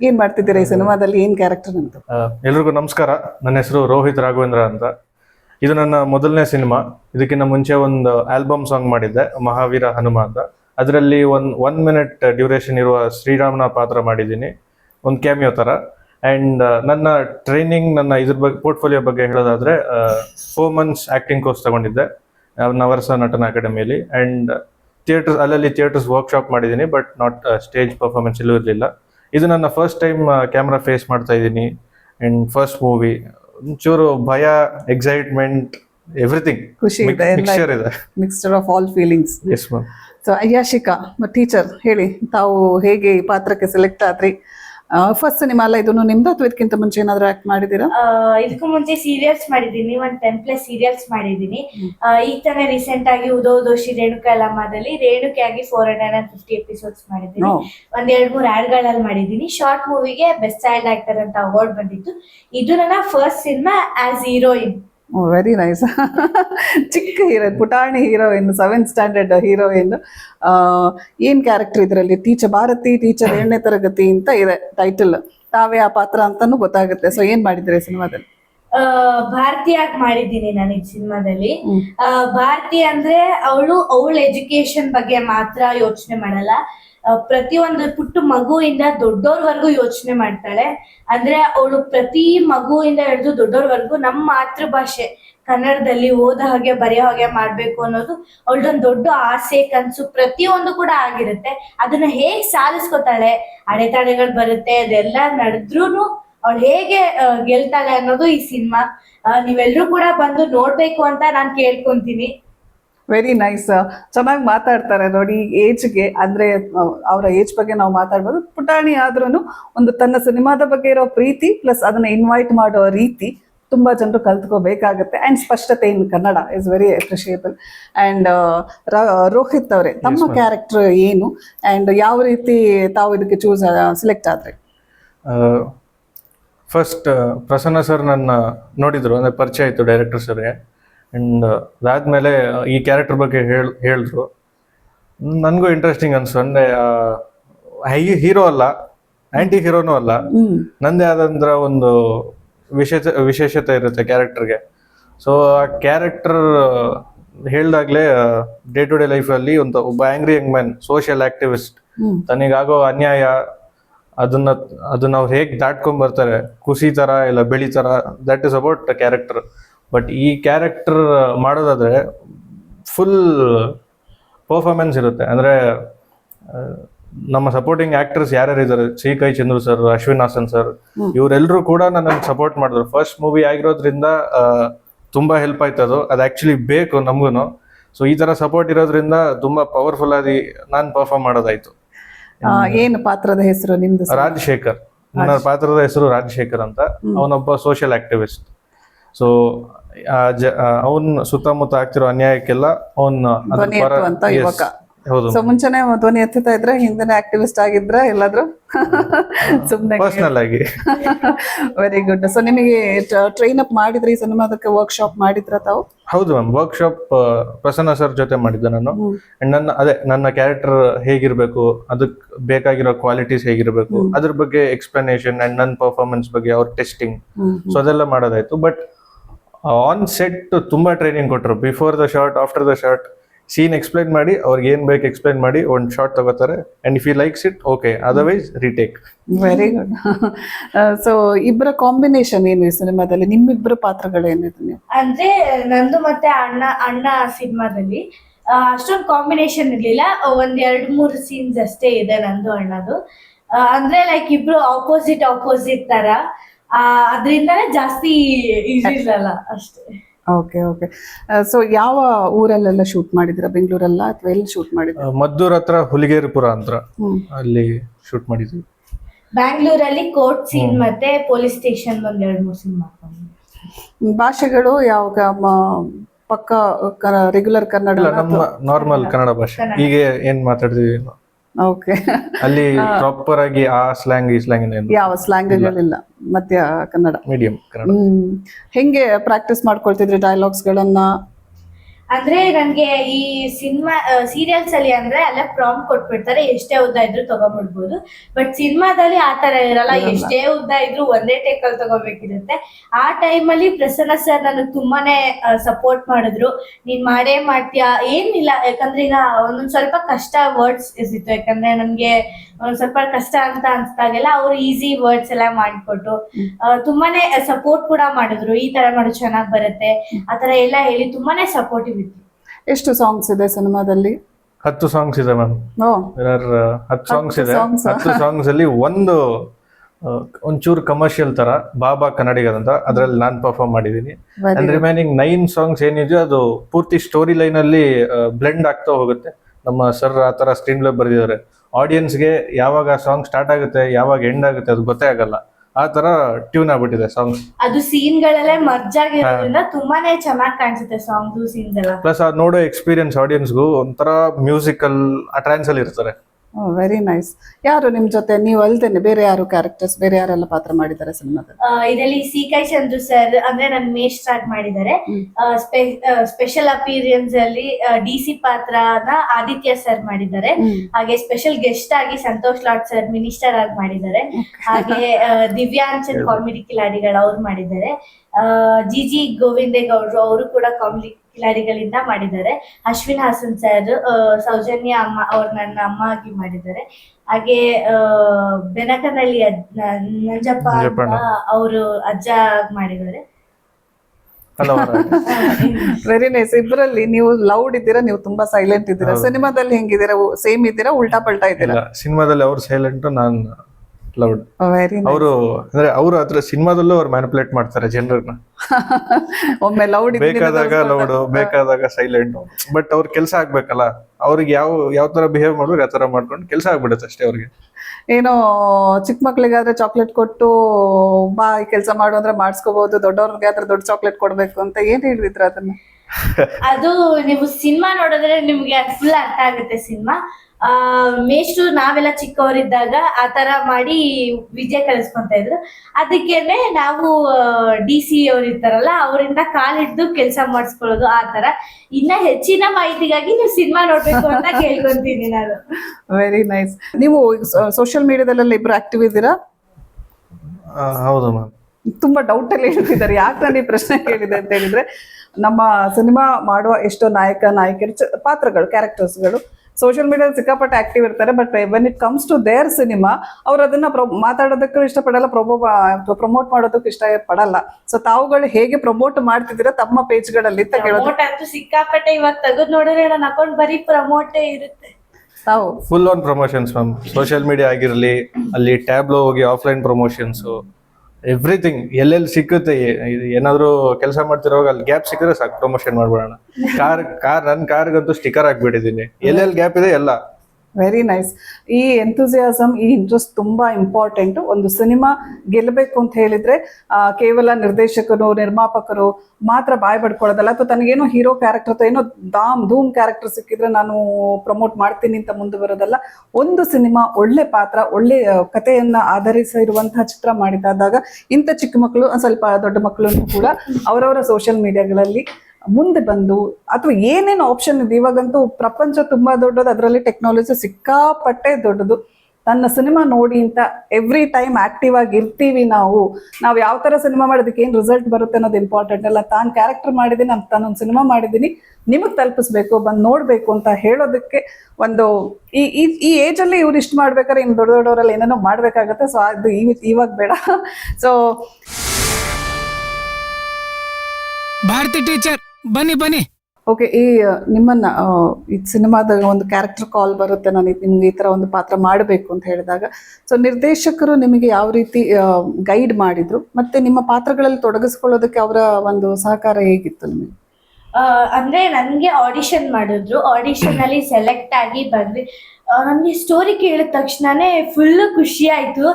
ಏನ್ ಮಾಡ್ತಿದ್ದೀರಾ ಈ ಸಿನಿಮಾದಲ್ಲಿ? ಏನ್ ಕ್ಯಾರೆಕ್ಟರ್ ನಿಮ್ದು? ಎಲ್ರಿಗೂ ನಮಸ್ಕಾರ. ನನ್ನ ಹೆಸರು ರೋಹಿತ್ ರಾಘವೇಂದ್ರ ಅಂತ. ಇದು ನನ್ನ ಮೊದಲನೇ ಸಿನಿಮಾ. ಇದಕ್ಕಿಂತ ಮುಂಚೆ ಒಂದು ಆಲ್ಬಮ್ ಸಾಂಗ್ ಮಾಡಿದ್ದೆ ಮಹಾವೀರ ಹನುಮ ಅಂತ. ಅದರಲ್ಲಿ ಒನ್ ಒನ್ ಮಿನಿಟ್ ಡ್ಯೂರೇಷನ್ ಇರುವ ಶ್ರೀರಾಮನ ಪಾತ್ರ ಮಾಡಿದ್ದೀನಿ. ಒಂದು ಕ್ಯಾಮಿಯೋ ಥರ ಆ್ಯಂಡ್ ನನ್ನ ಟ್ರೈನಿಂಗ್ ನನ್ನ ಇದ್ರ ಬಗ್ಗೆ ಪೋರ್ಟ್ಫೋಲಿಯೋ ಬಗ್ಗೆ ಹೇಳೋದಾದರೆ ಫೋರ್ ಮಂತ್ಸ್ ಆ್ಯಕ್ಟಿಂಗ್ ಕೋರ್ಸ್ ತಗೊಂಡಿದ್ದೆ ನವರಸ ನಟನ ಅಕಾಡೆಮಿಯಲ್ಲಿ. ಆ್ಯಂಡ್ ಥಿಯೇಟರ್ಸ್ ಅಲ್ಲಲ್ಲಿ ಥಿಯೇಟರ್ಸ್ ವರ್ಕ್ಶಾಪ್ ಮಾಡಿದ್ದೀನಿ ಬಟ್ ನಾಟ್ ಸ್ಟೇಜ್ ಪರ್ಫಾರ್ಮೆನ್ಸ್ ಇಲ್ಲೂ ಇರಲಿಲ್ಲ. ಇದು ನನ್ನ ಫಸ್ಟ್ ಟೈಮ್ ಕ್ಯಾಮ್ರಾ ಫೇಸ್ ಮಾಡ್ತಾ ಇದ್ದೀನಿ. ಅಂಡ್ ಫಸ್ಟ್ ಮೂವಿ ಒಂಚೂರು ಭಯ ಎಕ್ಸೈಟ್ಮೆಂಟ್ ಎವ್ರಿಥಿಂಗ್ ಖುಷಿ ಇದೆ ಮಿಕ್ಸ್ಚರ್ ಇದೆ. Mixture of all feelings yes ma'am so ಅಯ್ಯಾಶಿಕಾ teacher ಹೇಳಿ ತಾವು ಹೇಗೆ ಈ ಪಾತ್ರಕ್ಕೆ ಸೆಲೆಕ್ಟ್ ಆದ್ರಿ? ಫಸ್ಟ್ ಸಿನಿಮಾ ಅಲ್ಲ ಇದನ್ನು ನಿಮ್ದು ಅಥವಾ ಇದಕ್ಕಿಂತ ಮುಂಚೆ ಏನಾದ್ರು ಆಕ್ಟ್ ಮಾಡಿದೀರಾ ಇದಕ್ಕೂ ಮುಂಚೆ ಸೀರಿಯಲ್ಸ್ ಮಾಡಿದ್ದೀನಿ ಒಂದ್ ಟೆನ್ ಪ್ಲಸ್ ಸೀರಿಯಲ್ಸ್ ಮಾಡಿದ್ದೀನಿ ಈಗ ತಾನೇ ರೀಸೆಂಟ್ ಆಗಿ ಉದೋ ದೋಷಿ ರೇಣುಕಾ ಲಮಾದಲ್ಲಿ ರೇಣುಕೆ ಆಗಿ four hundred and fifty episodes ಮಾಡಿದ್ದೀನಿ. ಒಂದ್ ಎರಡ್ ಮೂರ್ ಆಡ್ಗಳಲ್ಲಿ ಮಾಡಿದ್ದೀನಿ. ಶಾರ್ಟ್ ಮೂವಿಗೆ ಬೆಸ್ಟ್ ಚೈಲ್ಡ್ ಆಕ್ಟರ್ ಅಂತ ಅವಾರ್ಡ್ ಬಂದಿತ್ತು. ಇದು ನನ್ನ first cinema as heroine very nice ಚಿಕ್ಕ ಹೀರೋಯಿನ್ ಪುಟಾಣಿ ಹೀರೋಯಿನ್ ಸೆವೆಂತ್ ಸ್ಟ್ಯಾಂಡರ್ಡ್ ಹೀರೋಯಿನ್ ಏನ್ ಕ್ಯಾರೆಕ್ಟರ್ ಇದರಲ್ಲಿ? ಟೀಚರ್ ಭಾರತಿ ಟೀಚರ್ ಏಳನೇ ತರಗತಿ ಅಂತ ಇದೆ ಟೈಟಲ್ ತಾವೇ ಆ ಪಾತ್ರ ಅಂತಾನು ಗೊತ್ತಾಗುತ್ತೆ. ಸೊ ಏನ್ ಮಾಡಿದ್ರೆ ಸಿನಿಮಾದಲ್ಲಿ? ಆ, ಭಾರತಿಯಾಗಿ ಮಾಡಿದ್ದೀನಿ ನಾನು ಈ ಸಿನಿಮಾದಲ್ಲಿ. ಆ, ಭಾರತಿ ಅಂದ್ರೆ ಅವಳು ಅವಳ ಎಜುಕೇಶನ್ ಬಗ್ಗೆ ಮಾತ್ರ ಯೋಚನೆ ಮಾಡಲ್ಲ. ಪ್ರತಿಯೊಂದು ಪುಟ್ಟ ಮಗುವಿಂದ ದೊಡ್ಡೋರ್ವರೆಗೂ ಯೋಚನೆ ಮಾಡ್ತಾಳೆ. ಅಂದ್ರೆ ಅವಳು ಪ್ರತಿ ಮಗುವಿಂದ ಹಿಡಿದು ದೊಡ್ಡೋರ್ವರೆಗೂ ನಮ್ಮ ಮಾತೃಭಾಷೆ, ಕನ್ನಡದಲ್ಲಿ ಓದೋ ಹಾಗೆ ಬರೆಯೋ ಹಾಗೆ ಮಾಡ್ಬೇಕು ಅನ್ನೋದು ಅವಳದೊಂದು ದೊಡ್ಡ ಆಸೆ, ಕನ್ಸು ಪ್ರತಿಯೊಂದು ಕೂಡ ಆಗಿರುತ್ತೆ. ಅದನ್ನ ಹೇಗ್ ಸಾಧಿಸ್ಕೊತಾಳೆ, ಅಡೆತಡೆಗಳು ಬರುತ್ತೆ, ಅದೆಲ್ಲ ನಡೆದ್ರೂ ಅವಳು ಹೇಗೆ ಗೆಲ್ತಾಳೆ ಅನ್ನೋದು ಈ ಸಿನಿಮಾ. ನೀವೆಲ್ಲರೂ ಕೂಡ ಬಂದು ನೋಡ್ಬೇಕು ಅಂತ ನಾನು ಕೇಳ್ಕೊಂತೀನಿ. ವೆರಿ ನೈಸ್ ಚೆನ್ನಾಗಿ ಮಾತಾಡ್ತಾರೆ ನೋಡಿ ಏಜ್ಗೆ ಅಂದ್ರೆ ಅವರ ಏಜ್ ಬಗ್ಗೆ ನಾವು ಮಾತಾಡ್ಬೋದು. ಪುಟಾಣಿ ಆದ್ರೂ ಒಂದು ತನ್ನ ಸಿನಿಮಾದ ಬಗ್ಗೆ ಇರೋ ಪ್ರೀತಿ ಪ್ಲಸ್ ಅದನ್ನ ಇನ್ವೈಟ್ ಮಾಡೋ ರೀತಿ ತುಂಬ ಜನರು ಕಲ್ತ್ಕೋಬೇಕಾಗತ್ತೆ. ಆ್ಯಂಡ್ ಸ್ಪಷ್ಟತೆ in Kannada is very appreciable and Rohith ಅವರೇ ತಮ್ಮ. ಕ್ಯಾರೆಕ್ಟರ್ ಏನು? ಆ್ಯಂಡ್ ಯಾವ ರೀತಿ ತಾವು ಇದಕ್ಕೆ ಚೂಸ್ ಸೆಲೆಕ್ಟ್ ಆದರೆ? ಫಸ್ಟ್ ಪ್ರಸನ್ನ ಸರ್ ನನ್ನ ನೋಡಿದರು ಅಂದರೆ ಪರಿಚಯ ಆಯಿತು ಡೈರೆಕ್ಟರ್ ಸರ್ಗೆ ಆ್ಯಂಡ್ ಅದಾದಮೇಲೆ ಈ ಕ್ಯಾರೆಕ್ಟರ್ ಬಗ್ಗೆ ಹೇಳ್ ಹೇಳಿದ್ರು. ನನಗೂ ಇಂಟ್ರೆಸ್ಟಿಂಗ್ ಅನ್ಸು. ಅಂದರೆ ಹೈ ಹೀರೋ ಅಲ್ಲ. ಆ್ಯಂಟಿ ಹೀರೋನೂ ಅಲ್ಲ ನಂದೇ ಆದಂದ್ರ ಒಂದು ವಿಶೇಷ ವಿಶೇಷತೆ ಇರುತ್ತೆ ಕ್ಯಾರೆಕ್ಟರ್ಗೆ ಸೊ ಆ ಕ್ಯಾರೆಕ್ಟರ್ ಹೇಳ್ದಾಗ್ಲೇ ಡೇ ಟು ಡೇ ಲೈಫಲ್ಲಿ ಒಂದು ಒಬ್ಬ angry young man social activist ತನಗಾಗೋ ಅನ್ಯಾಯ ಅದನ್ನ ಅದನ್ನ ಅವ್ರು ಹೇಗೆ ದಾಟ್ಕೊಂಡ್ ಬರ್ತಾರೆ ಖುಷಿ ತರ ಇಲ್ಲ ಬೆಳಿ ತರ that is about character but ಈ ಕ್ಯಾರೆಕ್ಟರ್ ಮಾಡೋದಾದ್ರೆ ಫುಲ್ ಪರ್ಫಾರ್ಮೆನ್ಸ್ ಇರುತ್ತೆ. ಅಂದ್ರೆ ನಮ್ಮ ಸಪೋರ್ಟಿಂಗ್ ಆಕ್ಟರ್ಸ್ ಯಾರ್ಯಾರು ಇದ್ದಾರೆ? ಸಿ ಕೈ ಚಂದ್ರು ಸರ್ ಅಶ್ವಿನ್ ಹಾಸನ್ ಸರ್ ಇವರೆಲ್ಲರೂ ಕೂಡ ನನ್ನನ್ನು ಸಪೋರ್ಟ್ ಮಾಡಿದ್ರು. ಫಸ್ಟ್ ಮೂವಿ ಆಗಿರೋದ್ರಿಂದ ತುಂಬಾ ಹೆಲ್ಪ್ ಆಯ್ತು ಅದು. ಅದು ಆಕ್ಚುಲಿ ಬೇಕು ನಮಗೂ ಸೊ ಈ ತರ ಸಪೋರ್ಟ್ ಇರೋದ್ರಿಂದ ತುಂಬಾ ಪವರ್ಫುಲ್ ಆಗಿ ನಾನು ಪರ್ಫಾರ್ಮ್ ಮಾಡೋದಾಯ್ತು. ಏನು ಪಾತ್ರದ ಹೆಸರು ನಿಮ್ದು ರಾಜಶೇಖರ್. ನನ್ನ ಪಾತ್ರದ ಹೆಸರು ರಾಜಶೇಖರ್ ಅಂತ. ಅವನೊಬ್ಬ ಸೋಷಿಯಲ್ ಆಕ್ಟಿವಿಸ್ಟ್ ಸೊ ಅವನ್ ಸುತ್ತಮುತ್ತ ಆಗ್ತಿರೋ ಅನ್ಯಾಯಕ್ಕೆಲ್ಲ ಅವನ್. ಯುವಕ. ಹೌದು. ಸೊ ಮುಂಚೆನೆ ಧ್ವನಿ ಎತ್ತುತ್ತಾ ಇದ್ರೆ ಹಿಂದಿನ ಆಕ್ಟಿವಿಸ್ಟ್ ಆಗಿದ್ರ ಎಲ್ಲಾದ್ರೂ ಆಗಿ. ವೆರಿ ಗುಡ್ ಸೊ ನಿಮಗೆ ಟ್ರೈನ್ ಅಪ್ ಮಾಡಿದ್ರಿ ಈ ಸಿನಿಮಾದಕ್ಕೆ ವರ್ಕ್ಶಾಪ್ ಮಾಡಿದ್ರ ತಾವು? ಹೌದು ma'am workshop Prasanna sir ಜೊತೆ ಮಾಡಿದ್ದೆ ನಾನು. ಅಂಡ್ ನನ್ನ ಅದೇ ನನ್ನ ಕ್ಯಾರೆಕ್ಟರ್ ಹೇಗಿರ್ಬೇಕು ಅದಕ್ಕೆ ಬೇಕಾಗಿರೋ ಕ್ವಾಲಿಟೀಸ್ ಹೇಗಿರ್ಬೇಕು ಅದ್ರ ಬಗ್ಗೆ ಎಕ್ಸ್ಪ್ಲನೇಷನ್ ಅಂಡ್ ನನ್ನ ಪರ್ಫಾರ್ಮೆನ್ಸ್ ಬಗ್ಗೆ ಅವ್ರ ಟೆಸ್ಟಿಂಗ್ ಸೊ ಅದೆಲ್ಲ ಮಾಡೋದಾಯ್ತು. ಬಟ್ ಆನ್ ಸೆಟ್ ತುಂಬಾ ಟ್ರೈನಿಂಗ್ ಕೊಟ್ಟರು before the shot after the shot scene explain ಮಾಡಿ ಅವ್ರಿಗೆ ಏನ್ ಬೇಕು ಎಕ್ಸ್ಪ್ಲೈನ್ ಮಾಡಿ ಒಂದು ಶಾರ್ಟ್ ತಗೋತಾರೆ. And if you likes it okay otherwise retake very good so ಇಬ್ಬರ ಕಾಂಬಿನೇಷನ್ ಏನು ಈ ಸಿನಿಮಾದಲ್ಲಿ? ನಿಮ್ಮಿಬ್ಬರ ಪಾತ್ರಗಳೇನಿದೆ ನೀವು? ಅಂದ್ರೆ ನಂದು ಮತ್ತೆ ಅಣ್ಣ ಅಣ್ಣ ಸಿನಿಮಾದಲ್ಲಿ ಅಷ್ಟೊಂದು ಕಾಂಬಿನೇಷನ್ ಇರಲಿಲ್ಲ. ಒಂದ್ ಎರಡು ಮೂರು ಸೀನ್ಸ್ ಅಷ್ಟೇ ಇದೆ ನಂದು ಅಣ್ಣದು. ಅಂದ್ರೆ ಲೈಕ್ ಇಬ್ರು ಆಪೋಸಿಟ್ ಆಪೋಸಿಟ್ ತರ. ಅದ್ರಿಂದಾನೇ ಜಾಸ್ತಿ ಇರಲಿಲ್ಲ ಅಷ್ಟೇ. ಓಕೆ ಓಕೆ ಸೊ ಯಾವ ಊರಲ್ಲೆಲ್ಲ ಶೂಟ್ ಮಾಡಿದ್ರ ಬೆಂಗಳೂರಲ್ಲ ಅಥವಾ ಎಲ್ಲಿ ಶೂಟ್ ಮಾಡಿದ್ರು ಮದ್ದೂರ್ ಹತ್ರ ಹುಲಿಗೇರಿಪುರ ಅಂತ ಅಲ್ಲಿ ಶೂಟ್ ಮಾಡಿದ್ವಿ ಬ್ಯಾಂಗ್ಳೂರಲ್ಲಿ ಕೋರ್ಟ್ ಸೀನ್ ಮತ್ತೆ ಪೊಲೀಸ್ ಸ್ಟೇಷನ್ ಒಂದ್ ಎರಡ್ ಮೂರು ಸೀನ್ ಮಾಡ್ಕೊಂಡು ಭಾಷೆಗಳು ಯಾವ ಪಕ್ಕ ರೆಗ್ಯುಲರ್ ಕನ್ನಡ ನಮ್ಮ ನಾರ್ಮಲ್ ಕನ್ನಡ ಭಾಷೆ. ಈಗ ಏನ್ ಮಾತಾಡ್ತೀವಿ ಓಕೆ ಅಲ್ಲಿ ಪ್ರಾಪರ್ ಆಗಿ ಆ ಸ್ಲ್ಯಾಂಗ್ ಈ ಸ್ಲ್ಯಾಂಗ್ ಯಾವ ಸ್ಲ್ಯಾಂಗ್ಗಳಿಲ್ಲ ಮಧ್ಯ ಕನ್ನಡ. ಮೀಡಿಯಂ ಕನ್ನಡ. ಹೆಂಗೆ ಪ್ರಾಕ್ಟೀಸ್ ಮಾಡ್ಕೊಳ್ತಿದ್ರಿ ಡೈಲಾಗ್ಸ್ ಗಳನ್ನ? ಅಂದ್ರೆ ನನ್ಗೆ ಈ ಸಿನಿಮಾ ಸೀರಿಯಲ್ಸ್ ಅಲ್ಲಿ ಅಂದ್ರೆ ಅಲ್ಲ ಪ್ರಾಮ್ ಕೊಟ್ಬಿಡ್ತಾರೆ ಎಷ್ಟೇ ಉದ್ದ ಇದ್ರು ತಗೊಂಡ್ಬಿಡ್ಬೋದು ಬಟ್ ಸಿನಿಮಾದಲ್ಲಿ ಆ ತರ ಇರಲ್ಲ ಎಷ್ಟೇ ಉದ್ದ ಇದ್ರು ಒಂದೇ ಟೇಕ್ ಅಲ್ಲಿ ತಗೋಬೇಕಿರುತ್ತೆ. ಆ ಟೈಮಲ್ಲಿ ಪ್ರಸನ್ನ ಸರ್ ನನಗೆ ತುಂಬಾನೇ ಸಪೋರ್ಟ್ ಮಾಡಿದ್ರು. ನೀನ್ ಮಾಡೇ ಮಾಡ್ತೀಯಾ? ಏನಿಲ್ಲ ಯಾಕಂದ್ರೆ ಈಗ ಒಂದೊಂದ್ ಸ್ವಲ್ಪ ಕಷ್ಟ ವರ್ಡ್ಸ್ ಇರ್ತಿತ್ತು. ಯಾಕಂದ್ರೆ ನನ್ಗೆ ಸ್ವಲ್ಪ ಕಷ್ಟ ಅಂತ ಅನ್ಸ್ದಾಗೆಲ್ಲ ಅವ್ರು ಈಸಿ ವರ್ಡ್ಸ್ ಎಲ್ಲ ಮಾಡ್ಕೊಟ್ಟು ಆ, ತುಂಬಾನೇ ಸಪೋರ್ಟ್ ಕೂಡ ಮಾಡಿದ್ರು. ಈ ತರ ಮಾಡು ಚೆನ್ನಾಗ್ ಬರುತ್ತೆ. ಆತರ ತರ ಎಲ್ಲ ಹೇಳಿ ತುಂಬಾನೇ ಸಪೋರ್ಟಿವ್ ಇತ್ತು ಎಷ್ಟು ಸಾಂಗ್ಸ್ ಇದೆ ಸಿನಿಮಾದಲ್ಲಿ? ಹತ್ತು ಸಾಂಗ್ಸ್ ಇದೆ ಮ್ಯಾಮ್ ಹತ್ತು ಸಾಂಗ್ಸ್ ಇದೆ? ಹತ್ತು ಸಾಂಗ್ಸ್ ಅಲ್ಲಿ ಒಂದು ಒಂಚೂರು ಕಮರ್ಷಿಯಲ್ ತರ ಬಾಬಾ ಕನ್ನಡಿಗರ್ ಅಂತ ಅದ್ರಲ್ಲಿ ನಾನ್ ಪರ್ಫಾರ್ಮ್ ಮಾಡಿದೀನಿ ಅಂಡ್ ರಿಮೈನಿಂಗ್ ನೈನ್ ಸಾಂಗ್ಸ್ ಏನಿದೆಯೋ ಅದು ಪೂರ್ತಿ ಸ್ಟೋರಿ ಲೈನ್ ಅಲ್ಲಿ ಬ್ಲೆಂಡ್ ಆಗ್ತಾ ಹೋಗುತ್ತೆ. ನಮ್ಮ ಸರ್ ಆ ತರ ಸ್ಕ್ರೀನ್ ಪ್ಲೇ ಬರೆದಿದ್ದಾರೆ. ಆಡಿಯನ್ಸ್ಗೆ ಯಾವಾಗ ಸಾಂಗ್ ಸ್ಟಾರ್ಟ್ ಆಗುತ್ತೆ ಯಾವಾಗ ಎಂಡ್ ಆಗುತ್ತೆ ಅದು ಗೊತ್ತೇ ಆಗಲ್ಲ. ಆ ತರ ಟ್ಯೂನ್ ಆಗ್ಬಿಟ್ಟಿದೆ ಸಾಂಗ್ಸ್ ಅದು ಸೀನ್ ಗಳಲ್ಲೇ ಮರ್ಜ್ ಆಗಿರೋದ್ರಿಂದ ತುಂಬಾನೇ ಚೆನ್ನಾಗಿ ಕಾಣಿಸುತ್ತೆ ಸಾಂಗ್ಸ್ ಸೀನ್ಸ್ ಎಲ್ಲ. ಪ್ಲಸ್ ಆ ನೋಡೋ ಎಕ್ಸ್ಪೀರಿಯನ್ಸ್ ಆಡಿಯನ್ಸ್ಗೂ ಒಂಥರ ಮ್ಯೂಸಿಕಲ್ ಅಟ್ರಾನ್ಸ್ ಟ್ರಾನ್ಸ್ ಅಲ್ಲಿ ಇರ್ತಾರೆ. ವೆರಿ ನೈಸ್ ಯಾರು ನಿಮ್ ಜೊತೆ? ನೀವು ಅಲ್ದೇನೆ ಬೇರೆ ಯಾರು ಕ್ಯಾರೆಕ್ಟರ್ಸ್ ಬೇರೆ ಯಾರೆಲ್ಲ ಪಾತ್ರ ಮಾಡಿದ್ದಾರೆ ಸಿನಿಮಾದಲ್ಲಿ? ಆ, ಇದರಲ್ಲಿ ಸಿ ಕೈ ಚಂದ್ರು ಸರ್ ಅಂದ್ರೆ ನನ್ ಮೇಷ್ ಸ್ಟಾರ್ಟ್ ಮಾಡಿದ್ದಾರೆ ಸ್ಪೆಷಲ್ ಅಪೀರಿಯನ್ಸ್ ಅಲ್ಲಿ ಡಿ ಸಿ ಪಾತ್ರನ ಆದಿತ್ಯ ಸರ್ ಮಾಡಿದ್ದಾರೆ. ಹಾಗೆ ಸ್ಪೆಷಲ್ ಗೆಸ್ಟ್ ಆಗಿ ಸಂತೋಷ್ ಲಾಟ್ ಸರ್ ಮಿನಿಸ್ಟರ್ ಆಗಿ ಮಾಡಿದ್ದಾರೆ. ಹಾಗೆ ಆ, ದಿವ್ಯಾಂಚನ್ ಕಾಮಿಡಿ ಕಿಲಾಡಿಗಳು ಅವ್ರು ಮಾಡಿದ್ದಾರೆ. ಆ, ಜಿ ಜಿ ಗೋವಿಂದೇಗೌಡರು ಅವರು ಕೂಡ ಕಾಮಿಡಿ ಕಿಲಾಡಿಗಳಿಂದ ಮಾಡಿದ್ದಾರೆ. ಅಶ್ವಿನ್ ಹಾಸನ್ ಸರ್ ಸೌಜನ್ಯ ಅಮ್ಮ ಅವ್ರು ನನ್ನ ಅಮ್ಮ ಆಗಿ ಮಾಡಿದ್ದಾರೆ. ಹಾಗೆ ಆ, ಬೆನಕನಹಳ್ಳಿ ಅದ್- ನಂಜಪ್ಪ. ಅವರು ಅಜ್ಜ ಆಗಿ ಮಾಡಿದ್ದಾರೆ. ವೆರಿ ನೈಸ್ ಇಬ್ಬರಲ್ಲಿ ನೀವು ಲೌಡ್ ಇದ್ದೀರಾ ನೀವು ತುಂಬಾ ಸೈಲೆಂಟ್ ಇದ್ದೀರಾ? ಸಿನಿಮಾದಲ್ಲಿ ಹೆಂಗಿದ್ದೀರಾ? ಸೇಮ್ ಇದ್ದೀರಾ ಉಲ್ಟಾ ಪಲ್ಟಾ ಇದ್ದೀರಾ? ಇಲ್ಲ ಸಿನಿಮಾದಲ್ಲಿ ಅವ್ರು ಸೈಲೆಂಟ್ ನಾನು ಲೌಡ್ ವೆರಿ ಅವರು ಅಂದ್ರೆ ಅವರು ಅದ್ರ ಸಿನಿಮಾದಲ್ಲೂ ಅವ್ರು ಮ್ಯಾನಿಪುಲೇಟ್ ಮಾಡ್ತಾರೆ ಜನರನ್ನ. ಒಮ್ಮೆ ಲೌಡ್ ಬೇಕಾದಾಗ ಲೌಡ್ ಬೇಕಾದಾಗ ಸೈಲೆಂಟ್ ಬಟ್ ಅವ್ರ ಕೆಲಸ ಆಗ್ಬೇಕಲ್ಲ ಅವ್ರಿಗೆ ಯಾವ ಯಾವ ತರ ಬಿಹೇವ್ ಮಾಡ್ಬೇಕು ಆ ತರ ಮಾಡ್ಕೊಂಡು ಕೆಲಸ ಆಗ್ಬಿಡುತ್ತೆ ಅಷ್ಟೇ ಅವ್ರಿಗೆ. ಏನೋ ಚಿಕ್ಕ ಮಕ್ಳಿಗಾದ್ರೆ ಚಾಕ್ಲೇಟ್ ಕೊಟ್ಟು ಬಾ ಈ ಕೆಲಸ ಮಾಡು ಅಂದ್ರೆ ಮಾಡಿಸ್ಕೋಬಹುದು ದೊಡ್ಡವ್ರಿಗೆ ಆದ್ರೆ ದೊಡ್ಡ ಚಾಕ್ಲೇಟ್ ಕೊಡ್ಬೇಕು ಅಂತ ಏನ್ ಹೇಳಿದ್ರ ಅದನ್ನ? ಅದು ನೀವು ಸಿನಿಮಾ ನೋಡಿದ್ರೆ ನಿಮ್ಗೆ ಫುಲ್ ಅರ್ಥ ಆಗುತ್ತೆ ಸಿನಿಮಾ. ಆ ಮೇಷ್ಟ್ರು ನಾವೆಲ್ಲ ಚಿಕ್ಕವರಿದ್ದಾಗ ಆ ತರ ಮಾಡಿ ವಿಜಯ ಕಲಿಸ್ಕೊಂತ ಇದ್ರು. ಅದಕ್ಕೇನೆ ನಾವು ಡಿ ಸಿ ಅವ್ರು ಇರ್ತಾರಲ್ಲ ಅವರಿಂದ ಕಾಲಿಡ್ದು ಕೆಲಸ ಮಾಡಿಸ್ಕೊಳ್ಳೋದು ಆ ತರ. ಇನ್ನ ಹೆಚ್ಚಿನ ಮಾಹಿತಿಗಾಗಿ ನೀವು ಸಿನಿಮಾ ನೋಡ್ಬೇಕು ಅಂತ ಕೇಳ್ಕೊಂತೀನಿ ನಾನು. ವೆರಿ ನೈಸ್ ನೀವು ಸೋಷಿಯಲ್ ಮೀಡಿಯಾದಲ್ಲೆಲ್ಲ ಇಬ್ರು ಆಕ್ಟಿವ್ ಇದ್ದೀರಾ? ಹೌದು ಮ್ಯಾಮ್ ತುಂಬಾ ಡೌಟ್ ಅಲ್ಲಿ ಹೇಳ್ತಿದ್ದಾರೆ ಯಾಕೆ ನಾನು ಈ ಪ್ರಶ್ನೆ ಕೇಳಿದೆ ಅಂತ ಹೇಳಿದ್ರೆ ನಮ್ಮ ಸಿನಿಮಾ ಮಾಡುವ ಎಷ್ಟೋ ನಾಯಕ ನಾಯಕಿಯರು ಚ- ಪಾತ್ರಗಳು ಕ್ಯಾರೆಕ್ಟರ್ಸ್ಗಳು ಸೋಷಿಯಲ್ ಮೀಡಿಯಾದಲ್ಲಿ ಸಿಕ್ಕಾಪಟ್ಟೆ ಆಕ್ಟಿವ್ ಇರ್ತಾರೆ but when it comes to their cinema ಅವ್ರು ಅದನ್ನ ಪ್ರೊ ಮಾತಾಡೋದಕ್ಕೂ ಇಷ್ಟಪಡಲ್ಲ ಪ್ರೊಮೋ ಪ್ರಮೋಟ್ ಮಾಡೋದಕ್ಕೂ ಇಷ್ಟ ಪಡಲ್ಲ. ಸೊ ತಾವುಗಳು ಹೇಗೆ ಪ್ರಮೋಟ್ ಮಾಡ್ತಿದ್ದೀರಾ ತಮ್ಮ ಪೇಜ್ಗಳಲ್ಲಿ ಅಂತ ಕೇಳೋದು ಪ್ರಮೋಟ್ ಅಂತೂ ಸಿಕ್ಕಾಪಟ್ಟೆ ಇವಾಗ ತೆಗೆದು ನೋಡಿದ್ರೆ ನನ್ನ ಅಕೌಂಟ್ ಬರೀ ಪ್ರಮೋಟೇ ಇರುತ್ತೆ. ತಾವು? Full on promotions ma'am social media ಆಗಿರಲಿ ಅಲ್ಲಿ ಟ್ಯಾಬ್ಲೋ ಹೋಗಿ ಆಫ್ಲೈನ್ ಪ್ರಮೋಷನ್ಸು ಎವ್ರಿಥಿಂಗ್ ಎಲ್ಲೆಲ್ಲಿ ಸಿಕ್ಕುತ್ತೆ ಏನಾದರೂ ಕೆಲಸ ಮಾಡ್ತಿರೋವಾಗ ಅಲ್ಲಿ ಗ್ಯಾಪ್ ಸಿಕ್ಕಿದ್ರೆ ಸಾಕು ಪ್ರಮೋಷನ್ ಮಾಡ್ಬಿಡೋಣ. ಕಾರ್ ಕಾರ್ ನನ್ನ ಕಾರ್ಗಂತೂ ಸ್ಟಿಕರ್ ಹಾಕ್ಬಿಟ್ಟಿದ್ದೀನಿ. ಎಲ್ಲೆಲ್ಲಿ ಗ್ಯಾಪ್ ಇದೆ ಎಲ್ಲ. ವೆರಿ ನೈಸ್ ಈ ಎಂಥೂಸಿಯಾಸಮ್ ಈ ಇಂಟ್ರೆಸ್ಟ್ ತುಂಬಾ ಇಂಪಾರ್ಟೆಂಟ್ ಒಂದು ಸಿನಿಮಾ ಗೆಲ್ಲಬೇಕು ಅಂತ ಹೇಳಿದ್ರೆ ಕೇವಲ ನಿರ್ದೇಶಕರು, ನಿರ್ಮಾಪಕರು ಮಾತ್ರ ಬಾಯ್ ಪಡ್ಕೊಳ್ಳೋದಲ್ಲ. ಅಥವಾ ತನಗೇನೋ ಹೀರೋ ಕ್ಯಾರೆಕ್ಟರ್ ಅಥವಾ ಏನೋ ದಾಮ್ ಧೂಮ್ ಕ್ಯಾರೆಕ್ಟರ್ ಸಿಕ್ಕಿದ್ರೆ ನಾನು ಪ್ರಮೋಟ್ ಮಾಡ್ತೀನಿ ಅಂತ ಮುಂದೆ ಬರೋದಲ್ಲ ಒಂದು ಸಿನಿಮಾ ಒಳ್ಳೆ ಪಾತ್ರ, ಒಳ್ಳೆ ಕಥೆಯನ್ನು ಆಧರಿಸಿರುವಂತಹ ಚಿತ್ರ ಮಾಡಿದಾದಾಗ ಇಂಥ ಚಿಕ್ಕ ಮಕ್ಕಳು, ಸ್ವಲ್ಪ ದೊಡ್ಡ ಮಕ್ಕಳನ್ನು ಕೂಡ ಅವರವರ ಸೋಷಿಯಲ್ ಮೀಡಿಯಾಗಳಲ್ಲಿ ಮುಂದೆ ಬಂದು ಅಥವಾ ಏನೇನು ಆಪ್ಷನ್ ಇದೆ? ಇವಾಗಂತೂ ಪ್ರಪಂಚ ತುಂಬಾ ದೊಡ್ಡದು, ಅದರಲ್ಲಿ ಟೆಕ್ನಾಲಜಿ ಸಿಕ್ಕಾಪಟ್ಟೆ ದೊಡ್ಡದು. ನನ್ನ ಸಿನಿಮಾ ನೋಡಿ ಅಂತ ಎವ್ರಿ ಟೈಮ್ ಆಕ್ಟಿವ್ ಆಗಿ ಇರ್ತೀವಿ ನಾವು. ನಾವು ಯಾವ ತರ ಸಿನಿಮಾ ಮಾಡೋದಕ್ಕೆ ಏನು ರಿಸಲ್ಟ್ ಬರುತ್ತೆ ಅನ್ನೋದು ಇಂಪಾರ್ಟೆಂಟ್ ಅಲ್ಲ ತಾನು ಕ್ಯಾರೆಕ್ಟರ್ ಮಾಡಿದ್ದೀನಿ, ನಾನು ತಾನೊಂದು ಸಿನಿಮಾ ಮಾಡಿದ್ದೀನಿ, ನಿಮಗೆ ತಲುಪಿಸ್ಬೇಕು, ಬಂದು ನೋಡಬೇಕು ಅಂತ ಹೇಳೋದಕ್ಕೆ ಒಂದು ಈ ಈ ಏಜಲ್ಲಿ ಇವ್ರು ಇಷ್ಟು ಮಾಡ್ಬೇಕಾದ್ರೆ ಇನ್ನು ದೊಡ್ಡ ದೊಡ್ಡವರಲ್ಲಿ ಏನೇನೋ ಮಾಡಬೇಕಾಗತ್ತೆ. ಸೊ ಅದು ಇವ- ಇವಾಗ ಬೇಡ. ಸೊ ಭಾರತಿ ಟೀಚರ್ ಬನ್ನಿ ಬನ್ನಿ. ಓಕೆ ಈ ನಿಮ್ಮನ್ನ ಆ, ಈ ಸಿನಿಮಾದ ಒಂದು ಕ್ಯಾರೆಕ್ಟರ್ ಕಾಲ್ ಬರುತ್ತೆ. ನಾನು ನಿಮ್ಗೆ ಈ ತರ ಒಂದು ಪಾತ್ರ ಮಾಡಬೇಕು ಅಂತ ಹೇಳಿದಾಗ. ಸೊ ನಿರ್ದೇಶಕರು ನಿಮಗೆ ಯಾವ ರೀತಿ ಗೈಡ್ ಮಾಡಿದ್ರು? ಮತ್ತೆ ನಿಮ್ಮ ಪಾತ್ರಗಳಲ್ಲಿ ತೊಡಗಿಸ್ಕೊಳ್ಳೋದಕ್ಕೆ ಅವರ ಒಂದು ಸಹಕಾರ ಹೇಗಿತ್ತು ನಿಮಗೆ? ಆ, ಅಂದ್ರೆ ನನ್ಗೆ ಆಡಿಷನ್ ಮಾಡಿದ್ರು. ಆಡಿಷನ್ ಅಲ್ಲಿ ಸೆಲೆಕ್ಟ್ ಆಗಿ ಬಂದ್ವಿ. ನನ್ಗೆ ಸ್ಟೋರಿ ಕೇಳಿದ ತಕ್ಷಣನೇ ಫುಲ್ ಖುಷಿ ಆಯ್ತು.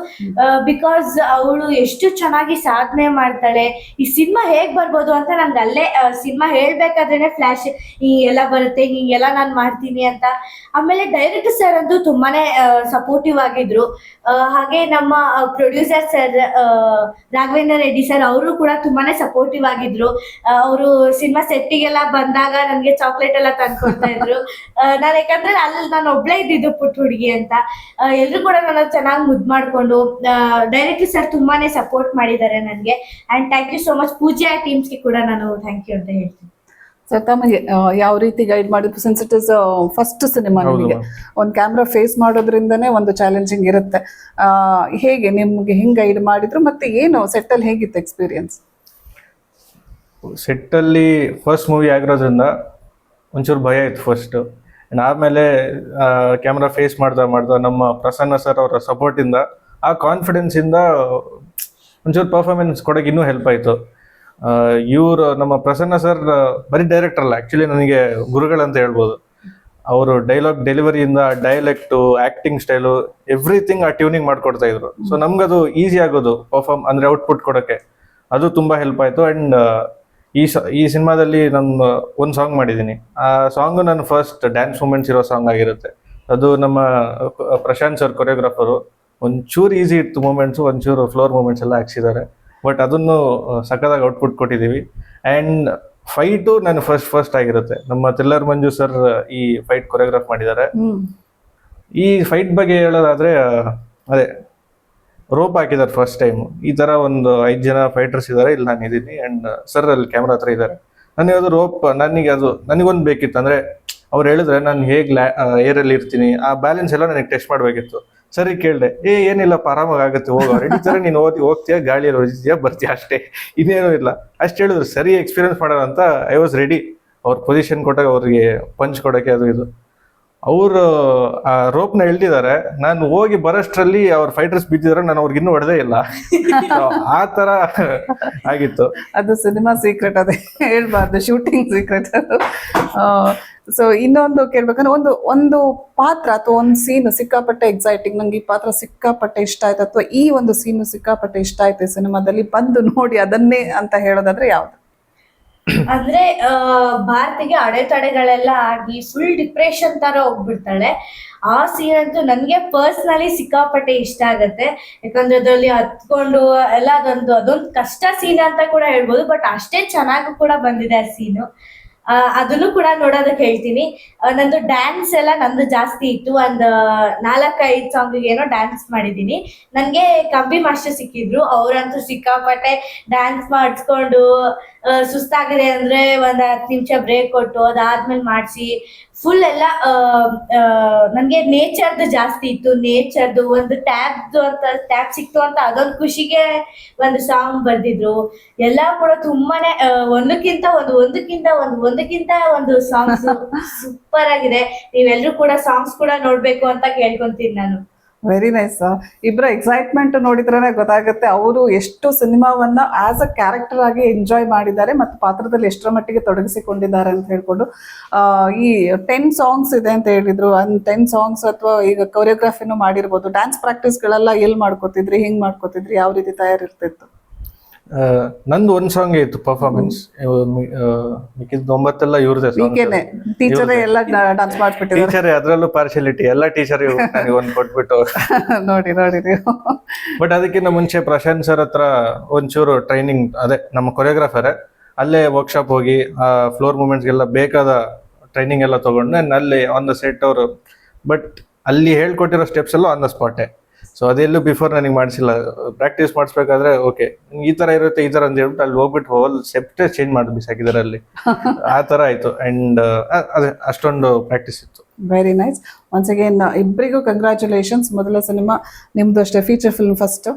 ಬಿಕಾಸ್ ಅವಳು ಎಷ್ಟು ಚೆನ್ನಾಗಿ ಸಾಧನೆ ಮಾಡ್ತಾಳೆ. ಈ ಸಿನಿಮಾ ಹೇಗ್ ಬರ್ಬೋದು ಅಂತ ನಂಗೆ ಅಲ್ಲೇ ಸಿನಿಮಾ ಹೇಳ್ಬೇಕಾದ್ರೆ ಫ್ಲಾಶ್ ಹಿಂಗೆಲ್ಲ ಬರುತ್ತೆ ಹಿಂಗೆಲ್ಲ ನಾನು ಮಾಡ್ತೀನಿ ಅಂತ. ಆಮೇಲೆ ಡೈರೆಕ್ಟರ್ ಸರ್ ಅಂತೂ ತುಂಬಾನೇ ಸಪೋರ್ಟಿವ್ ಆಗಿದ್ರು. ಹಾಗೆ ನಮ್ಮ producer sir Raghavendra Reddy sir ಅವರು ಕೂಡ ತುಂಬಾನೇ ಸಪೋರ್ಟಿವ್ ಆಗಿದ್ರು. ಅವರು ಸಿನಿಮಾ ಸೆಟ್ಟಿಗೆಲ್ಲ ಬಂದಾಗ ನನಗೆ ಚಾಕ್ಲೇಟ್ ಎಲ್ಲ ತಂದ್ಕೊಡ್ತಾ ಇದ್ರು. ನಾನು ಯಾಕಂದ್ರೆ ಅಲ್ಲಿ ನಾನು ಒಬ್ಳೇ ಇದ್ದಿದ್ದು. ಪುಟ್ಟ ಹುಡುಗಿ ಅಂತ. ಎಲ್ಲರೂ ಕೂಡ ನನ್ನ ಚೆನ್ನಾಗಿ ಮುದ್ದು ಮಾಡಿಕೊಂಡು ಡೈರೆಕ್ಟ್ಲಿ ಸರ್ ತುಂಬಾನೇ ಸಪೋರ್ಟ್ ಮಾಡಿದ್ದಾರೆ ನನಗೆ. And thank you so much Pooja ಟೀಮ್ಸ್ಗೆ ಕೂಡ ನಾನು ಥ್ಯಾಂಕ್ ಯು ಅಂತ ಹೇಳ್ತೀನಿ. ಸೊ ತಮಗೆ ಯಾವ ರೀತಿ ಗೈಡ್ ಮಾಡಿದ್ರು since it is first cinema ನಿಮಗೆ. ಒಂದು ಕ್ಯಾಮ್ರಾ ಫೇಸ್ ಮಾಡೋದ್ರಿಂದನೇ ಒಂದು ಚಾಲೆಂಜಿಂಗ್ ಇರುತ್ತೆ. ಆ, ಹೇಗೆ ನಿಮ್ಗೆ ಹೆಂಗ್ ಗೈಡ್ ಮಾಡಿದ್ರು ಮತ್ತೆ ಏನು ಸೆಟ್ಟಲ್ಲಿ ಹೇಗಿತ್ತು ಎಕ್ಸ್ಪೀರಿಯನ್ಸ್ ಸೆಟ್ಟಲ್ಲಿ ಫಸ್ಟ್ ಮೂವಿ ಆಗಿರೋದ್ರಿಂದ ಒಂಚೂರು ಭಯ ಇತ್ತು ಫಸ್ಟು ಆಮೇಲೆ ಕ್ಯಾಮ್ರಾ ಫೇಸ್ ಮಾಡ್ತಾ ಮಾಡ್ತಾ ನಮ್ಮ ಪ್ರಸನ್ನ ಸರ್ ಅವರ ಸಪೋರ್ಟಿಂದ ಆ ಕಾನ್ಫಿಡೆನ್ಸಿಂದ ಒಂಚೂರು ಪರ್ಫಾರ್ಮೆನ್ಸ್ ಕೊಡೋಕೆ ಇನ್ನೂ ಹೆಲ್ಪ್ ಆಯಿತು. ಇವರು, ನಮ್ಮ ಪ್ರಸನ್ನ ಸರ್ ಬರೀ ಡೈರೆಕ್ಟರ್ ಅಲ್ಲ ಆ್ಯಕ್ಚುಲಿ ನನಗೆ ಗುರುಗಳಂತ ಹೇಳ್ಬೋದು. ಅವರು ಡೈಲಾಗ್ ಡೆಲಿವರಿಯಿಂದ ಡೈಲೆಕ್ಟು ಆ್ಯಕ್ಟಿಂಗ್ ಸ್ಟೈಲು ಎವ್ರಿಥಿಂಗ್ ಆ ಟ್ಯೂನಿಂಗ್ ಮಾಡಿಕೊಡ್ತಾ ಇದ್ರು. ಸೊ ನಮ್ಗದು ಈಸಿ ಆಗೋದು ಪರ್ಫಾರ್ಮ್ ಅಂದರೆ ಔಟ್ಪುಟ್ ಕೊಡೋಕ್ಕೆ. ಅದು ತುಂಬ ಹೆಲ್ಪ್ ಆಯಿತು. ಆ್ಯಂಡ್ ಈ ಸ ಈ ಸಿನಿಮಾದಲ್ಲಿ ನಾನು ಒಂದು ಸಾಂಗ್ ಮಾಡಿದ್ದೀನಿ. ಆ ಸಾಂಗು ನನ್ನ ಫಸ್ಟ್ ಡ್ಯಾನ್ಸ್ ಮೂಮೆಂಟ್ಸ್ ಇರೋ ಸಾಂಗ್ ಆಗಿರುತ್ತೆ. ಅದು ನಮ್ಮ ಪ್ರಶಾಂತ್ ಸರ್ ಕೊರಿಯೋಗ್ರಾಫರು ಒಂಚೂರು ಈಸಿ ಇತ್ತು ಮೂಮೆಂಟ್ಸು ಒಂಚೂರು ಫ್ಲೋರ್ ಮೂಮೆಂಟ್ಸ್ ಎಲ್ಲ ಹಾಕ್ಸಿದ್ದಾರೆ. ಬಟ್ ಅದನ್ನು ಸಖತ್ತಾಗಿ ಔಟ್ಪುಟ್ ಕೊಟ್ಟಿದ್ದೀವಿ. ಆ್ಯಂಡ್ ಫೈಟು ನಾನು ಫಸ್ಟ್ ಫಸ್ಟ್ ಆಗಿರುತ್ತೆ. ನಮ್ಮ ಥ್ರಿಲ್ಲರ್ ಮಂಜು ಸರ್ ಈ ಫೈಟ್ ಕೊರಿಯೋಗ್ರಾಫ್ ಮಾಡಿದ್ದಾರೆ. ಈ ಫೈಟ್ ಬಗ್ಗೆ ಹೇಳೋದಾದ್ರೆ ಅದೇ ರೋಪ್ ಹಾಕಿದ್ದಾರೆ ಫಸ್ಟ್ ಟೈಮ್ ಈ ತರ ಒಂದು ಐದು ಜನ ಫೈಟರ್ಸ್ ಇದ್ದಾರೆ ಇಲ್ಲಿ ನಾನು ಇದ್ದೀನಿ ಅಂಡ್ ಸರ್ ಅಲ್ಲಿ ಕ್ಯಾಮ್ರಾ ಹತ್ರ ಇದ್ದಾರೆ ನನಗೆ ಅದು ರೋಪ್ ನನಗೆ ಅದು, ನನಗೊಂದು ಬೇಕಿತ್ತು. ಅಂದ್ರೆ, ಅವ್ರು ಹೇಳಿದ್ರೆ ನಾನು ಹೇಗೆ ಲ್ಯಾ ಏರಲ್ಲಿ ಇರ್ತೀನಿ. ಆ ಬ್ಯಾಲೆನ್ಸ್ ಎಲ್ಲ ನನಗೆ ಟೆಸ್ಟ್ ಮಾಡಬೇಕಿತ್ತು. ಸರಿ, ಕೇಳಿದೆ. ಏ, ಏನಿಲ್ಲಪ್ಪ, ಆರಾಮಾಗಿ ಆಗುತ್ತೆ, ಹೋಗೋ. ಸರಿ ನೀನು ಓದಿ, ಹೋಗ್ತೀಯಾ ಗಾಳಿಯಲ್ಲಿ ಹೊಡಿತೀಯಾ ಬರ್ತೀಯ ಅಷ್ಟೇ. ಇನ್ನೇನು ಇಲ್ಲ. ಅಷ್ಟು ಹೇಳಿದ್ರು, ಸರಿ ಎಕ್ಸ್ಪೀರಿಯನ್ಸ್ ಮಾಡೋಣ ಅಂತ ಐ ವಾಸ್ ರೆಡಿ ಅವ್ರ ಪೊಸಿಷನ್ ಕೊಟ್ಟಾಗ ಅವ್ರಿಗೆ ಪಂಚ್ ಕೊಡೋಕ್ಕೆ ಅದು ಇದು. ಅವರು, ಆ ರೋಪ್ನ ಎಳ್ದಿದ್ದಾರೆ ನಾನು ಹೋಗಿ ಬರೋಷ್ಟರಲ್ಲಿ ಅವ್ರ ಫೈಟರ್ಸ್ ಬಿದ್ದಿದ್ದಾರೆ ನಾನು ಅವ್ರಿಗೆ ಇನ್ನೂ ಹೊಡೆದೇ ಇಲ್ಲ. ಆ ತರ ಆಗಿತ್ತು. ಅದು ಸಿನಿಮಾ ಸೀಕ್ರೆಟ್ ಅದೇ ಹೇಳ್ಬಾರ್ದು ಶೂಟಿಂಗ್ ಸೀಕ್ರೆಟ್ ಅದು. ಸೊ ಇನ್ನೊಂದು ಕೇಳ್ಬೇಕಂದ್ರೆ ಒಂದು ಒಂದು ಪಾತ್ರ ಅಥವಾ ಒಂದು ಸೀನ್ ಸಿಕ್ಕಾಪಟ್ಟೆ ಎಕ್ಸೈಟಿಂಗ್ ನಂಗೆ ಈ ಪಾತ್ರ ಸಿಕ್ಕಾಪಟ್ಟೆ ಇಷ್ಟ ಆಯ್ತು. ಅಥವಾ ಈ ಒಂದು ಸೀನ್ ಸಿಕ್ಕಾಪಟ್ಟೆ ಇಷ್ಟ ಆಯ್ತು ಸಿನಿಮಾದಲ್ಲಿ ಬಂದು ನೋಡಿ ಅದನ್ನೇ ಅಂತ ಹೇಳೋದಾದ್ರೆ ಯಾವ್ದು? ಅಂದ್ರೆ ಭಾರತಿಗೆ ಅಡೆತಡೆಗಳೆಲ್ಲ ಆಗಿ ಫುಲ್ ಡಿಪ್ರೆಷನ್ ತರ ಹೋಗ್ಬಿಡ್ತಾಳೆ. ಆ ಸೀನ್ ಅಂತೂ ನನಗೆ ಪರ್ಸ್ನಲಿ ಸಿಕ್ಕಾಪಟ್ಟೆ ಇಷ್ಟ ಆಗತ್ತೆ. ಯಾಕಂದ್ರೆ ಅದ್ರಲ್ಲಿ ಹತ್ಕೊಂಡು ಎಲ್ಲ ಅದೊಂದು ಅದೊಂದು ಕಷ್ಟ ಸೀನ್ ಅಂತ ಕೂಡ ಹೇಳ್ಬೋದು ಬಟ್ ಅಷ್ಟೇ ಚೆನ್ನಾಗೂ ಕೂಡ ಬಂದಿದೆ ಆ ಸೀನು ಅದನ್ನು ಕೂಡ ನೋಡೋದಕ್ಕೆ ಹೇಳ್ತೀನಿ. ನಂದು ಡ್ಯಾನ್ಸ್ ಎಲ್ಲ ನಂದು ಜಾಸ್ತಿ ಇತ್ತು. ಒಂದು ನಾಲ್ಕೈದು ಸಾಂಗ್ ಏನೋ ಡ್ಯಾನ್ಸ್ ಮಾಡಿದ್ದೀನಿ. ನನಗೆ ಕಂಬಿ ಮಾಸ್ಟರ್ ಸಿಕ್ಕಿದ್ರು. ಅವರಂತೂ ಸಿಕ್ಕಾಪಟ್ಟೆ ಡ್ಯಾನ್ಸ್ ಮಾಡಿಸ್ಕೊಂಡು ಸುಸ್ತಾಗಿದೆ ಅಂದ್ರೆ ಒಂದ್ ಹತ್ತು ನಿಮಿಷ ಬ್ರೇಕ್ ಕೊಟ್ಟು ಅದಾದ್ಮೇಲೆ ಮಾಡಿಸಿ ಫುಲ್ ಎಲ್ಲ ನನಗೆ ನೇಚರ್ದು ಜಾಸ್ತಿ ಇತ್ತು. ನೇಚರ್ದು ಒಂದು ಟ್ಯಾಬ್ದು ಅಂತ ಟ್ಯಾಬ್ ಸಿಕ್ತು ಅಂತ ಅದೊಂದು ಖುಷಿಗೆ ಒಂದು ಸಾಂಗ್ ಬರ್ದಿದ್ರು. ಎಲ್ಲ ಕೂಡ ತುಂಬಾನೇ ಒಂದಕ್ಕಿಂತ ಒಂದು ಒಂದಕ್ಕಿಂತ ಒಂದು ಒಂದಕ್ಕಿಂತ ಒಂದು ಸಾಂಗ್ಸ್ ಸೂಪರ್ ಆಗಿದೆ. ನೀವೆಲ್ಲರೂ ಕೂಡ ಸಾಂಗ್ಸ್ ಕೂಡ ನೋಡ್ಬೇಕು ಅಂತ ಕೇಳ್ಕೊಂತೀನಿ ನಾನು. ವೆರಿ ನೈಸ್ ಇಬ್ಬರ ಎಕ್ಸೈಟ್ಮೆಂಟ್ ನೋಡಿದ್ರೆ ಗೊತ್ತಾಗುತ್ತೆ ಅವರು ಎಷ್ಟು ಸಿನಿಮಾವನ್ನ ಆಸ್ ಅ ಕ್ಯಾರೆಕ್ಟರ್ ಆಗಿ ಎಂಜಾಯ್ ಮಾಡಿದ್ದಾರೆ ಮತ್ತು ಪಾತ್ರದಲ್ಲಿ ಎಷ್ಟರ ಮಟ್ಟಿಗೆ ತೊಡಗಿಸಿಕೊಂಡಿದ್ದಾರೆ ಅಂತ ಹೇಳ್ಕೊಂಡು ಈ ಟೆನ್ ಸಾಂಗ್ಸ್ ಇದೆ ಅಂತ ಹೇಳಿದ್ರು. ಅಂದ್ ಟೆನ್ ಸಾಂಗ್ಸ್ ಅಥವಾ ಈಗ ಕೊರಿಯೋಗ್ರಫಿನೂ ಮಾಡಿರ್ಬೋದು. ಡ್ಯಾನ್ಸ್ ಪ್ರಾಕ್ಟೀಸ್ಗಳೆಲ್ಲ ಎಲ್ಲಿ ಮಾಡ್ಕೋತಿದ್ರಿ, ಹಿಂಗ್ ಮಾಡ್ಕೋತಿದ್ರಿ, ಯಾವ ರೀತಿ ತಯಾರಿರ್ತಿತ್ತು? ನಂದು ಒಂದ್ ಸಾಂಗ್ ಇತ್ತು ಪರ್ಫಾರ್ಮೆನ್ಸ್ ಮಿಕ್ಕಿದ ಒಂಬತ್ತೆಲ್ಲ ಇವ್ರದೇ ಟೀಚರೇ ಎಲ್ಲ ಡಾನ್ಸ್ ಟೀಚರ್ ಅದ್ರಲ್ಲೂ ಪಾರ್ಶಿಯಾಲಿಟಿ ಎಲ್ಲ ಟೀಚರ್ ಒಂದ್ ಕೊಟ್ಬಿಟ್ಟು. ನೋಡಿ ನೋಡಿ ನೀವು. ಬಟ್ ಅದಕ್ಕಿಂತ ಮುಂಚೆ ಪ್ರಶಾಂತ್ ಸರ್ ಹತ್ರ ಒಂಚೂರು ಟ್ರೈನಿಂಗ್ ಅದೇ ನಮ್ಮ ಕೊರಿಯೋಗ್ರಾಫರ್ ಅಲ್ಲೇ ವರ್ಕ್ಶಾಪ್ ಹೋಗಿ ಆ ಫ್ಲೋರ್ ಮೂಮೆಂಟ್ಸ್ಗೆಲ್ಲ ಬೇಕಾದ ಟ್ರೈನಿಂಗ್ ಎಲ್ಲ ತಗೊಂಡು ಅಲ್ಲಿ ಆನ್ ದ ಸೆಟ್ ಅವರು ಬಟ್ ಅಲ್ಲಿ ಹೇಳ್ಕೊಟ್ಟಿರೋ ಸ್ಟೆಪ್ಸ್ ಎಲ್ಲ ಆನ್ ದ ಸ್ಪಾಟೇ ಸೊ ಅದೆಲ್ಲೂ ಬಿಫೋರ್ ನನಗೆ ಮಾಡಿಸಿಲ್ಲ. ಪ್ರಾಕ್ಟೀಸ್ ಮಾಡಿಸ್ಬೇಕಾದ್ರೆ ಓಕೆ ಈ ತರ ಇರುತ್ತೆ ಈ ತರ ಅಂತ ಹೇಳ್ಬಿಟ್ಟು ಅಲ್ಲಿ ಹೋಗ್ಬಿಟ್ಟು ಹೋಲ್ ಸೆಪ್ಟೇ ಚೇಂಜ್ ಮಾಡಿ ಬಿಸಾಕಿದ್ದಾರೆ ಅಲ್ಲಿ ಆ ತರ ಆಯ್ತು. ಅಂಡ್ ಅದೇ ಅಷ್ಟೊಂದು ಪ್ರಾಕ್ಟೀಸ್ ಇತ್ತು. ವೆರಿ ನೈಸ್ ಒನ್ಸ್ ಅಗೇನ್ ಇಬ್ಬರಿಗೂ ಕಂಗ್ರ್ಯಾಚುಲೇಷನ್ಸ್ ಮೊದಲ ಸಿನಿಮಾ ನಿಮ್ದು ಅಷ್ಟೇ ಫೀಚರ್ ಫಿಲ್ಮ್ ಫಸ್ಟ್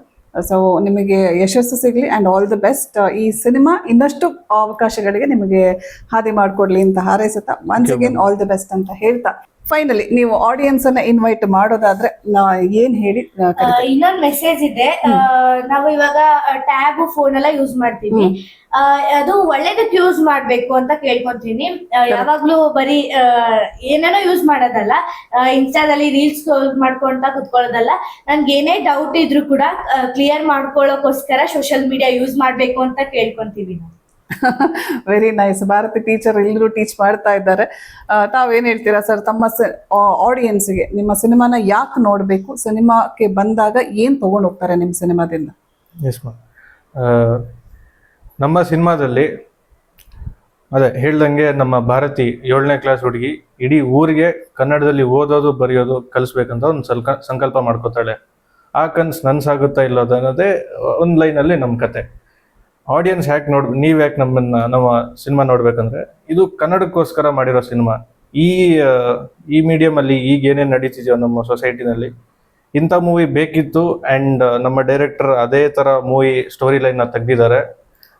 ಸೊ ನಿಮಗೆ ಯಶಸ್ಸು ಸಿಗಲಿ ಆ್ಯಂಡ್ ಆಲ್ ದಿ ಬೆಸ್ಟ್ ಈ ಸಿನಿಮಾ ಇನ್ನಷ್ಟು ಅವಕಾಶಗಳಿಗೆ ನಿಮಗೆ ಹಾದಿ ಮಾಡಿಕೊಡ್ಲಿ ಅಂತ ಹಾರೈಸುತ್ತಾ. Once again all the best ಅಂತ ಹೇಳ್ತಾ. ಫೈನಲಿ ನೀವು ಆಡಿಯನ್ಸ್ ಅನ್ನ ಇನ್ವೈಟ್ ಮಾಡೋದಾದ್ರೆ ಏನ್ ಹೇಳಿ? ಇನ್ನೊಂದು ಮೆಸೇಜ್ ಇದೆ. ನಾವು ಇವಾಗ ಟ್ಯಾಬ್ ಫೋನ್ ಎಲ್ಲ ಯೂಸ್ ಮಾಡ್ತೀವಿ. ಅದು ಒಳ್ಳೇದಕ್ಕೆ ಯೂಸ್ ಮಾಡ್ಬೇಕು ಅಂತ ಕೇಳ್ಕೊಂತೀನಿ. ಯಾವಾಗ್ಲೂ ಬರೀ ಏನೇನೋ ಯೂಸ್ ಮಾಡೋದಲ್ಲ ಇನ್ಸ್ಟಾದಲ್ಲಿ ರೀಲ್ಸ್ ಮಾಡ್ಕೊಂತ ಕುತ್ಕೊಳ್ಳೋದಲ್ಲ ನನ್ಗೆ ಏನೇ ಡೌಟ್ ಇದ್ರು ಕೂಡ ಕ್ಲಿಯರ್ ಮಾಡ್ಕೊಳ್ಳೋಕೋಸ್ಕರ ಸೋಷಿಯಲ್ ಮೀಡಿಯಾ ಯೂಸ್ ಮಾಡ್ಬೇಕು ಅಂತ ಕೇಳ್ಕೊಂತೀವಿ ನಾವು. ವೆರಿ ನೈಸ್ ಭಾರತಿ ಟೀಚರ್ ಎಲ್ಲರೂ ಟೀಚ್ ಮಾಡ್ತಾ ಇದ್ದಾರೆ. ತಾವೇನು ಹೇಳ್ತೀರಾ ಸರ್ ತಮ್ಮ ಆಡಿಯನ್ಸ್ಗೆ ನಿಮ್ಮ ಸಿನಿಮಾನ ಯಾಕೆ ನೋಡಬೇಕು? ಸಿನಿಮಾಕ್ಕೆ ಬಂದಾಗ ಏನು ತಗೊಂಡು ಹೋಗ್ತಾರೆ ನಿಮ್ಮ ಸಿನಿಮಾದಿಂದ? ನಮ್ಮ ಸಿನಿಮಾದಲ್ಲಿ, ಅದೇ ಹೇಳ್ದಂಗೆ ನಮ್ಮ ಭಾರತಿ ಏಳನೇ ಕ್ಲಾಸ್ ಹುಡುಗಿ ಇಡೀ ಊರಿಗೆ ಕನ್ನಡದಲ್ಲಿ ಓದೋದು, ಬರೆಯೋದು ಕಲಿಸ್ಬೇಕಂತ ಒಂದು ಸಲ್ಕ ಸಂಕಲ್ಪ ಮಾಡ್ಕೋತಾಳೆ. ಆ ಕನ್ಸು ನನ್ಸಾಗುತ್ತಾ ಇಲ್ಲೋದು ಅನ್ನೋದೇ ಒಂದು ಲೈನಲ್ಲಿ ನಮ್ಮ ಕತೆ. ಆಡಿಯನ್ಸ್ ಯಾಕೆ ನೋಡ್, ನೀವು ಯಾಕೆ ನಮ್ಮನ್ನ, ನಮ್ಮ ಸಿನಿಮಾ ನೋಡ್ಬೇಕಂದ್ರೆ, ಇದು ಕನ್ನಡಕ್ಕೋಸ್ಕರ ಮಾಡಿರೋ ಸಿನಿಮಾ ಈ ಈ ಈ ಮೀಡಿಯಮಲ್ಲಿ ಈಗ ಏನೇನು ನಡೀತಿದೆಯೋ ನಮ್ಮ ಸೊಸೈಟಿನಲ್ಲಿ ಇಂಥ ಮೂವಿ ಬೇಕಿತ್ತು ಆ್ಯಂಡ್ ನಮ್ಮ ಡೈರೆಕ್ಟರ್ ಅದೇ ಥರ ಮೂವಿ ಸ್ಟೋರಿ ಲೈನ್ನ ತೆಗ್ದಿದ್ದಾರೆ.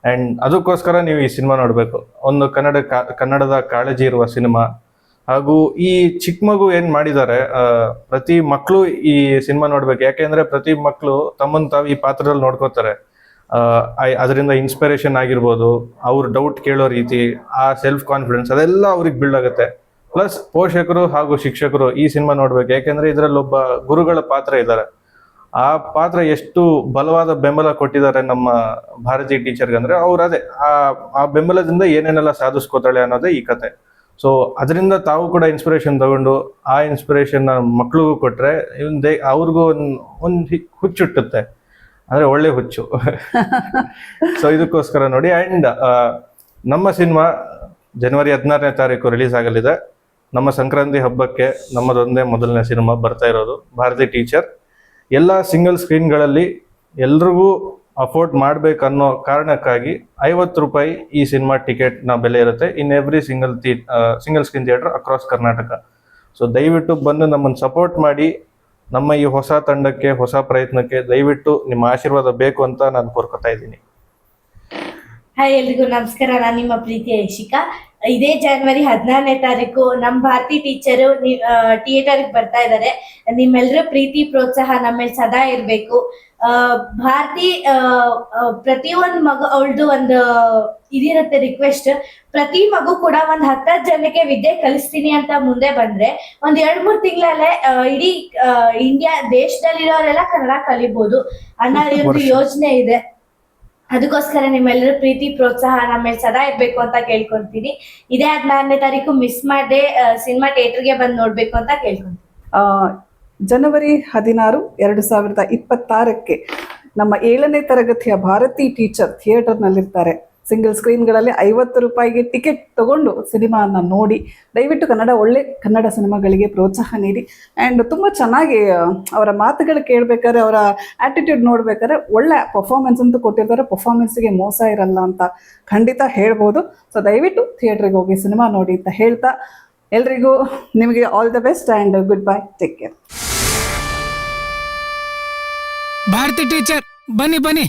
ಆ್ಯಂಡ್ ಅದಕ್ಕೋಸ್ಕರ ನೀವು ಈ ಸಿನಿಮಾ ನೋಡಬೇಕು. ಒಂದು ಕನ್ನಡ ಕನ್ನಡದ ಕಾಳಜಿ ಇರುವ ಸಿನಿಮಾ ಹಾಗೂ ಈ ಚಿಕ್ಕ ಮಗು ಏನು ಮಾಡಿದ್ದಾರೆ ಪ್ರತಿ ಮಕ್ಕಳು ಈ ಸಿನಿಮಾ ನೋಡ್ಬೇಕು. ಯಾಕೆಂದ್ರೆ ಪ್ರತಿ ಮಕ್ಕಳು ತಮ್ಮನ್ನು ತಾವು ಈ ಪಾತ್ರದಲ್ಲಿ ನೋಡ್ಕೋತಾರೆ. ಅದರಿಂದ ಇನ್ಸ್ಪಿರೇಷನ್ ಆಗಿರ್ಬೋದು, ಅವ್ರ ಡೌಟ್ ಕೇಳೋ ರೀತಿ, ಆ ಸೆಲ್ಫ್ ಕಾನ್ಫಿಡೆನ್ಸ್ ಅದೆಲ್ಲ ಅವ್ರಿಗೆ ಬಿಲ್ಡ್ ಆಗುತ್ತೆ. ಪ್ಲಸ್ ಪೋಷಕರು ಹಾಗೂ ಶಿಕ್ಷಕರು ಈ ಸಿನಿಮಾ ನೋಡ್ಬೇಕು. ಯಾಕೆಂದ್ರೆ ಇದರಲ್ಲಿ ಒಬ್ಬ ಗುರುಗಳ ಪಾತ್ರ ಇದ್ದಾರೆ. ಆ ಪಾತ್ರ ಎಷ್ಟು ಬಲವಾದ ಬೆಂಬಲ ಕೊಟ್ಟಿದ್ದಾರೆ ನಮ್ಮ ಭಾರತೀಯ ಟೀಚರ್ಗೆ ಅಂದ್ರೆ ಅವ್ರು ಅದೇ. ಆ ಆ ಬೆಂಬಲದಿಂದ ಏನೇನೆಲ್ಲ ಸಾಧಿಸ್ಕೋತಾಳೆ ಅನ್ನೋದೇ ಈ ಕತೆ. ಸೊ ಅದರಿಂದ ತಾವು ಕೂಡ ಇನ್ಸ್ಪಿರೇಷನ್ ತಗೊಂಡು, ಆ ಇನ್ಸ್ಪಿರೇಷನ್ ಮಕ್ಳಿಗೂ ಕೊಟ್ರೆ, ಇವನ್ ದೇ- ಅವ್ರಿಗೂ ಒಂದು ಒಂದು ಹುಚ್ಚುಟ್ಟುತ್ತೆ. ಅಂದ್ರೆ ಒಳ್ಳೆ ಹುಚ್ಚು. ಸೊ ಇದಕ್ಕೋಸ್ಕರ ನೋಡಿ ಅಂಡ್ ನಮ್ಮ ಸಿನಿಮಾ ಜನವರಿ ಹದಿನಾರನೇ ತಾರೀಕು ರಿಲೀಸ್ ಆಗಲಿದೆ. ನಮ್ಮ ಸಂಕ್ರಾಂತಿ ಹಬ್ಬಕ್ಕೆ ನಮ್ಮದೊಂದೇ ಮೊದಲನೇ ಸಿನಿಮಾ ಬರ್ತಾ ಇರೋದು, ಭಾರತಿ ಟೀಚರ್ ಎಲ್ಲ ಸಿಂಗಲ್ ಸ್ಕ್ರೀನ್ಗಳಲ್ಲಿ ಎಲ್ರಿಗೂ ಅಫೋರ್ಡ್ ಮಾಡಬೇಕನ್ನೋ ಕಾರಣಕ್ಕಾಗಿ ಐವತ್ತು ರೂಪಾಯಿ ಈ ಸಿನಿಮಾ ಟಿಕೆಟ್ನ ಬೆಲೆ ಇರುತ್ತೆ in every single Thi single screen theater across Karnataka so ದಯವಿಟ್ಟು ಬಂದು ನಮ್ಮನ್ನು ಸಪೋರ್ಟ್ ಮಾಡಿ ನಮ್ಮ ಈ ಹೊಸ ತಂಡಕ್ಕೆ, ಹೊಸ ಪ್ರಯತ್ನಕ್ಕೆ ದಯವಿಟ್ಟು ನಿಮ್ಮ ಆಶೀರ್ವಾದ ಬೇಕು ಅಂತ ನಾನು ಕೋರ್ಕೊತಾ ಇದ್ದೀನಿ. ಹಾಯ್ ಎಲ್ರಿಗೂ ನಮಸ್ಕಾರ. ನಾನು ನಿಮ್ಮ ಪ್ರೀತಿಯ ಯಶಿಕಾ ಇದೇ ಜನವರಿ ಹದಿನಾರನೇ ತಾರೀಕು ನಮ್ಮ ಭಾರತಿ ಟೀಚರು ಥಿಯೇಟರ್ಗೆ ಬರ್ತಾ ಇದ್ದಾರೆ ನಿಮ್ಮೆಲ್ಲರ ಪ್ರೀತಿ ಪ್ರೋತ್ಸಾಹ ನಮ್ಮ ಮೇಲೆ ಸದಾ ಇರಬೇಕು. ಭಾರತಿ ಪ್ರತಿಯೊಂದು ಮಗು ಅವಳದು ಒಂದು ಇದಿರುತ್ತೆ ರಿಕ್ವೆಸ್ಟ್ ಪ್ರತಿ ಮಗು ಕೂಡ ಒಂದ್ ಹತ್ತಾರು ಜನಕ್ಕೆ ವಿದ್ಯೆ ಕಲಿಸ್ತೀನಿ ಅಂತ ಮುಂದೆ ಬಂದ್ರೆ ಒಂದ್ ಎರಡ್ ಮೂರ್ ತಿಂಗಳಲ್ಲೇ ಇಡೀ ಇಂಡಿಯಾ ದೇಶದಲ್ಲಿರೋರೆಲ್ಲ ಕನ್ನಡ ಕಲಿಬಹುದು ಅನ್ನೋ ಒಂದು ಯೋಜನೆ ಇದೆ. ಅದಕ್ಕೋಸ್ಕರ ನಿಮ್ಮೆಲ್ಲರ ಪ್ರೀತಿ, ಪ್ರೋತ್ಸಾಹ ನಮ್ಮ ಮೇಲೆ ಸದಾ ಇರ್ಬೇಕು ಅಂತ ಕೇಳ್ಕೊಂತೀನಿ. ಇದೇ ಹದಿನಾರನೇ ತಾರೀಕು ಮಿಸ್ ಮಾಡದೆ ಸಿನಿಮಾ ಥಿಯೇಟರ್ಗೆ ಬಂದು ನೋಡ್ಬೇಕು ಅಂತ ಕೇಳ್ಕೊಂತೀನಿ. ಜನವರಿ ಹದಿನಾರು ಎರಡು ಸಾವಿರದ ಇಪ್ಪತ್ತಾರಕ್ಕೆ ನಮ್ಮ ಏಳನೇ ತರಗತಿಯ ಭಾರತಿ ಟೀಚರ್ ಥಿಯೇಟರ್ನಲ್ಲಿರ್ತಾರೆ ಸಿಂಗಲ್ ಸ್ಕ್ರೀನ್ಗಳಲ್ಲಿ ಐವತ್ತು ರೂಪಾಯಿಗೆ ಟಿಕೆಟ್ ತಗೊಂಡು ಸಿನಿಮಾನ ನೋಡಿ, ದಯವಿಟ್ಟು ಕನ್ನಡ, ಒಳ್ಳೆ ಕನ್ನಡ ಸಿನಿಮಾಗಳಿಗೆ ಪ್ರೋತ್ಸಾಹ ನೀಡಿ. ಆ್ಯಂಡ್ ತುಂಬ ಚೆನ್ನಾಗಿ ಅವರ ಮಾತುಗಳು ಕೇಳಬೇಕಾದ್ರೆ, ಅವರ ಆ್ಯಟಿಟ್ಯೂಡ್ ನೋಡಬೇಕಾದ್ರೆ ಒಳ್ಳೆ ಪರ್ಫಾರ್ಮೆನ್ಸ್ ಅಂತೂ ಕೊಟ್ಟಿರ್ತಾರೆ. ಪರ್ಫಾರ್ಮೆನ್ಸ್ಗೆ ಮೋಸ ಇರಲ್ಲ ಅಂತ ಖಂಡಿತ ಹೇಳ್ಬೋದು. ಸೊ ದಯವಿಟ್ಟು ಥಿಯೇಟ್ರಿಗೆ ಹೋಗಿ ಸಿನಿಮಾ ನೋಡಿ ಅಂತ ಹೇಳ್ತಾ ಎಲ್ರಿಗೂ ನಿಮಗೆ all the best and good bye take care Bharathi teacher ಬನ್ನಿ ಬನ್ನಿ.